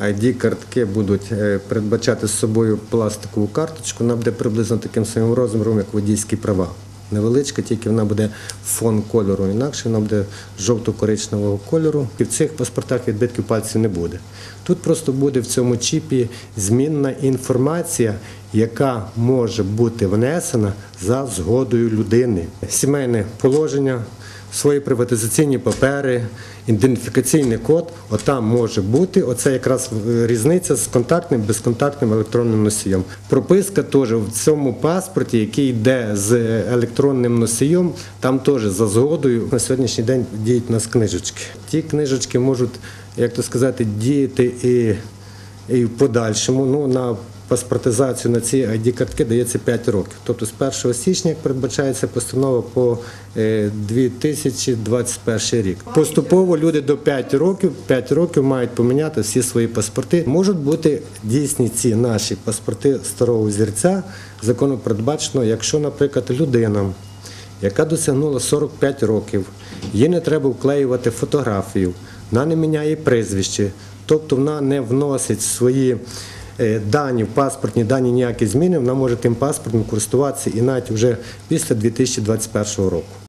ID-картки будуть е, передбачати з собою пластикову карточку, вона буде приблизно таким самим розміром, як водійські права. Невеличка, тільки вона буде фон кольору, інакше вона буде жовто-коричневого кольору. І в цих паспортах відбитків пальців не буде. Тут просто буде в цьому чіпі змінна інформація, яка може бути внесена за згодою людини. Сімейне положення, свої приватизаційні папери, ідентифікаційний код, отам може бути. Оце якраз е, різниця з контактним, безконтактним електронним носієм. Прописка теж в цьому паспорті, який йде з електронним носієм, там теж за згодою на сьогоднішній день діють у нас книжечки. Ті книжечки можуть, як то сказати, діяти і, і в подальшому. Ну, на паспортизацію на ці ID-картки дається 5 років. Тобто з 1 січня, як передбачається постанова по е, 2021 рік. Поступово люди до 5 років, 5 років мають поміняти всі свої паспорти. Можуть бути дійсні ці наші паспорти старого зірця. Законом передбачено, якщо, наприклад, людина, яка досягнула 45 років, їй не треба вклеювати фотографію, вона не міняє прізвище, тобто вона не вносить свої е, дані паспортні дані ніякі зміни, вона може тим паспортом користуватися і навіть вже після 2021 року.